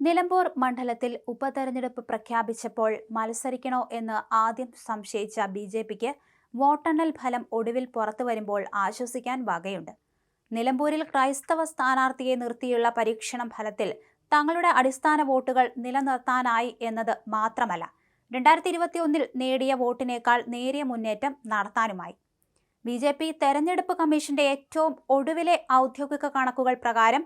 നിലമ്പൂർ മണ്ഡലത്തിൽ ഉപതെരഞ്ഞെടുപ്പ് പ്രഖ്യാപിച്ചപ്പോൾ മത്സരിക്കണോ എന്ന് ആദ്യം സംശയിച്ച ബി ജെ പിക്ക് വോട്ടെണ്ണൽ ഫലം ഒടുവിൽ പുറത്തു വരുമ്പോൾ ആശ്വസിക്കാൻ വകയുണ്ട്. നിലമ്പൂരിൽ ക്രൈസ്തവ സ്ഥാനാർത്ഥിയെ നിർത്തിയുള്ള പരീക്ഷണ ഫലത്തിൽ തങ്ങളുടെ അടിസ്ഥാന വോട്ടുകൾ നിലനിർത്താനായി എന്നത് മാത്രമല്ല രണ്ടായിരത്തി ഇരുപത്തിയൊന്നിൽ നേടിയ വോട്ടിനേക്കാൾ നേരിയ മുന്നേറ്റം നടത്താനുമായി. ബി ജെ പി തെരഞ്ഞെടുപ്പ് കമ്മീഷന്റെ ഏറ്റവും ഒടുവിലെ ഔദ്യോഗിക കണക്കുകൾ പ്രകാരം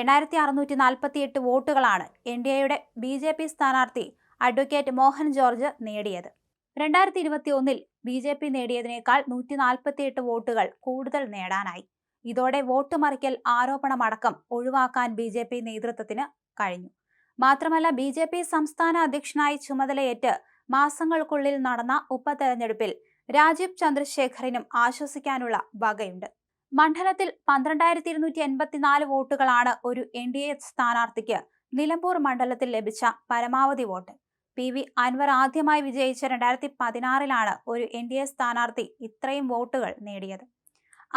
എണ്ണായിരത്തി അറുന്നൂറ്റി നാൽപ്പത്തി എട്ട് വോട്ടുകളാണ് എൻ ഡി എയുടെ ബി ജെ പി സ്ഥാനാർത്ഥി അഡ്വക്കേറ്റ് മോഹൻ ജോർജ് നേടിയത്. രണ്ടായിരത്തി ഇരുപത്തി ഒന്നിൽ ബി ജെ പി നേടിയതിനേക്കാൾ നൂറ്റി നാൽപ്പത്തി എട്ട് വോട്ടുകൾ കൂടുതൽ നേടാനായി. ഇതോടെ വോട്ട് മറിക്കൽ ആരോപണമടക്കം ഒഴിവാക്കാൻ ബി ജെ പി നേതൃത്വത്തിന് കഴിഞ്ഞു. മാത്രമല്ല ബി ജെ പി സംസ്ഥാന അധ്യക്ഷനായി ചുമതലയേറ്റ് മാസങ്ങൾക്കുള്ളിൽ നടന്ന ഉപതെരഞ്ഞെടുപ്പിൽ രാജീവ് ചന്ദ്രശേഖറിനും ആശ്വസിക്കാനുള്ള വകയുണ്ട്. മണ്ഡലത്തിൽ പന്ത്രണ്ടായിരത്തി ഇരുന്നൂറ്റി എൺപത്തിനാല് വോട്ടുകളാണ് ഒരു എൻ ഡി എ സ്ഥാനാർത്ഥിക്ക് നിലമ്പൂർ മണ്ഡലത്തിൽ ലഭിച്ച പരമാവധി വോട്ട്. പി വി അൻവർ ആദ്യമായി വിജയിച്ച രണ്ടായിരത്തി പതിനാറിലാണ് ഒരു എൻ ഡി എ സ്ഥാനാർത്ഥി ഇത്രയും വോട്ടുകൾ നേടിയത്.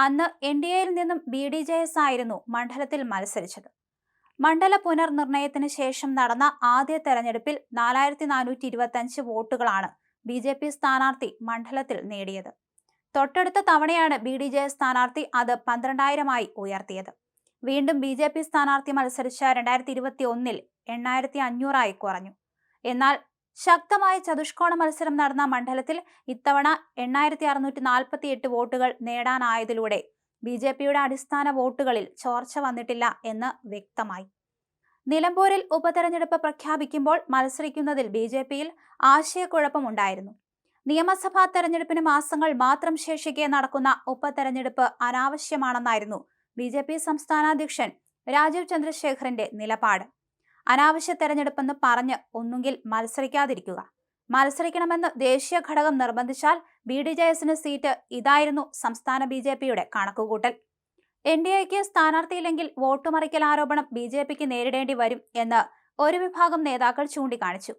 അന്ന് എൻ ഡി എയിൽ നിന്നും ബി ഡി ജെ എസ് ആയിരുന്നു മണ്ഡലത്തിൽ മത്സരിച്ചത്. മണ്ഡല പുനർനിർണയത്തിന് ശേഷം നടന്ന ആദ്യ തെരഞ്ഞെടുപ്പിൽ നാലായിരത്തി നാനൂറ്റി ഇരുപത്തി വോട്ടുകളാണ് ബി ജെ പി സ്ഥാനാർത്ഥി മണ്ഡലത്തിൽ നേടിയത്. തൊട്ടടുത്ത തവണയാണ് ബി ഡി ജെ സ്ഥാനാർത്ഥി അത് പന്ത്രണ്ടായിരമായി ഉയർത്തിയത്. വീണ്ടും ബി ജെ പി സ്ഥാനാർത്ഥി മത്സരിച്ച രണ്ടായിരത്തി ഇരുപത്തി ഒന്നിൽ എണ്ണായിരത്തി അഞ്ഞൂറായി കുറഞ്ഞു. എന്നാൽ ശക്തമായ ചതുഷ്കോണ മത്സരം നടന്ന മണ്ഡലത്തിൽ ഇത്തവണ എണ്ണായിരത്തി അറുന്നൂറ്റി നാൽപ്പത്തി എട്ട് വോട്ടുകൾ നേടാനായതിലൂടെ ബി ജെ പിയുടെ അടിസ്ഥാന വോട്ടുകളിൽ ചോർച്ച വന്നിട്ടില്ല എന്ന് വ്യക്തമായി. നിലമ്പൂരിൽ ഉപതെരഞ്ഞെടുപ്പ് പ്രഖ്യാപിക്കുമ്പോൾ മത്സരിക്കുന്നതിൽ ബി ജെ പിയിൽ ആശയക്കുഴപ്പമുണ്ടായിരുന്നു നിയമസഭാ തെരഞ്ഞെടുപ്പിന് മാസങ്ങൾ മാത്രം ശേഷിക്കെ നടക്കുന്ന ഉപതെരഞ്ഞെടുപ്പ് അനാവശ്യമാണെന്നായിരുന്നു ബി ജെ പി സംസ്ഥാന അധ്യക്ഷൻ രാജീവ് ചന്ദ്രശേഖറിന്റെ നിലപാട്. അനാവശ്യ തെരഞ്ഞെടുപ്പെന്ന് പറഞ്ഞ് ഒന്നുകിൽ മത്സരിക്കാതിരിക്കുക. മത്സരിക്കണമെന്ന് ദേശീയ ഘടകം നിർബന്ധിച്ചാൽ ബി ഡി ജെ എസിന് സീറ്റ് ഇതായിരുന്നു സംസ്ഥാന ബി ജെ പിയുടെ കണക്കുകൂട്ടൽ. എൻ ഡി എക്ക് സ്ഥാനാർത്ഥിയില്ലെങ്കിൽ വോട്ടുമറിക്കൽ ആരോപണം ബി ജെ പിക്ക് നേരിടേണ്ടി വരും എന്ന് ഒരു വിഭാഗം നേതാക്കൾ ചൂണ്ടിക്കാണിച്ചു.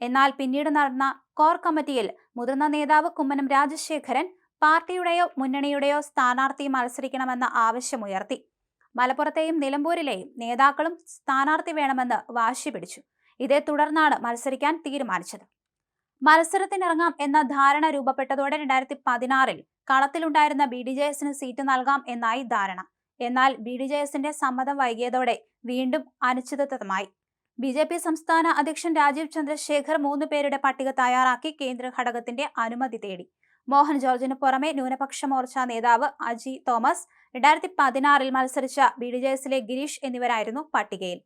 എന്നാൽ പിന്നീട് നടന്ന കോർ കമ്മിറ്റിയിൽ മുതിർന്ന നേതാവ് കുമ്മനം രാജശേഖരൻ പാർട്ടിയുടെയോ മുന്നണിയുടെയോ സ്ഥാനാർത്ഥി മത്സരിക്കണമെന്ന ആവശ്യമുയർത്തി മലപ്പുറത്തെയും നിലമ്പൂരിലെയും നേതാക്കളും സ്ഥാനാർത്ഥി വേണമെന്ന് വാശി പിടിച്ചു. ഇതേ തുടർന്നാണ് മത്സരിക്കാൻ തീരുമാനിച്ചത്. മത്സരത്തിനിറങ്ങാം എന്ന ധാരണ രൂപപ്പെട്ടതോടെ രണ്ടായിരത്തി പതിനാറിൽ കളത്തിലുണ്ടായിരുന്ന ബി ഡി ജെ എസിന് സീറ്റ് നൽകാം എന്നായി ധാരണ. എന്നാൽ ബി ഡി ജെ എസിന്റെ സമ്മതം വൈകിയതോടെ വീണ്ടും അനിശ്ചിതത്വമായി. ബി ജെ പി സംസ്ഥാന അധ്യക്ഷൻ രാജീവ് ചന്ദ്രശേഖർ മൂന്ന് പേരുടെ പട്ടിക തയ്യാറാക്കി കേന്ദ്ര ഘടകത്തിന്റെ അനുമതി തേടി. മോഹൻ ജോർജിന് പുറമെ ന്യൂനപക്ഷ മോർച്ച നേതാവ് അജി തോമസ് രണ്ടായിരത്തി പതിനാറിൽ മത്സരിച്ച ബി ഡി ജെ എസിലെ ഗിരീഷ് എന്നിവരായിരുന്നു പട്ടികയിൽ.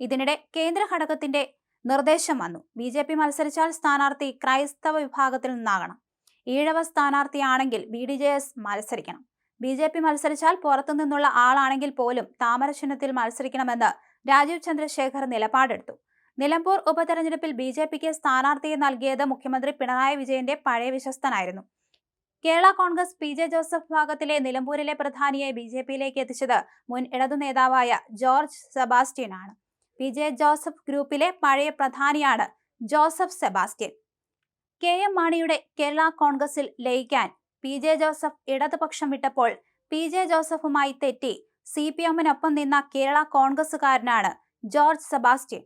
ഇതിനിടെ കേന്ദ്ര ഘടകത്തിന്റെ നിർദ്ദേശം വന്നു. ബി ജെ പി മത്സരിച്ചാൽ സ്ഥാനാർത്ഥി ക്രൈസ്തവ വിഭാഗത്തിൽ നിന്നാകണം. ഈഴവ സ്ഥാനാർത്ഥിയാണെങ്കിൽ ബി ഡി ജെ എസ് മത്സരിക്കണം. ബി ജെ പി മത്സരിച്ചാൽ പുറത്തു നിന്നുള്ള ആളാണെങ്കിൽ പോലും താമര മത്സരിക്കണമെന്ന് രാജീവ് ചന്ദ്രശേഖർ നിലപാടെടുത്തു. നിലമ്പൂർ ഉപതെരഞ്ഞെടുപ്പിൽ ബി ജെ പിക്ക് സ്ഥാനാർത്ഥിയെ നൽകിയത് മുഖ്യമന്ത്രി പിണറായി വിജയന്റെ പഴയ വിശ്വസ്തനായിരുന്നു. Kerala Congress P J Joseph ഭാഗത്തിലെ നിലമ്പൂരിലെ പ്രധാനിയെ ബി ജെ പിയിലേക്ക് എത്തിച്ചത് മുൻ ഇടതു നേതാവായ ജോർജ് സെബാസ്റ്റ്യൻ ആണ് പി ജെ ജോസഫ് ഗ്രൂപ്പിലെ പഴയ പ്രധാനിയാണ് ജോസഫ് സെബാസ്റ്റ്യൻ. കെ എം മാണിയുടെ കേരള കോൺഗ്രസിൽ ലയിക്കാൻ പി. ജെ. ജോസഫ് ഇടതുപക്ഷം വിട്ടപ്പോൾ പി. ജെ. ജോസഫുമായി തെറ്റി. സി. പി. എമ്മിനൊപ്പം നിന്ന കേരള കോൺഗ്രസുകാരനാണ് ജോർജ് സെബാസ്റ്റ്യൻ.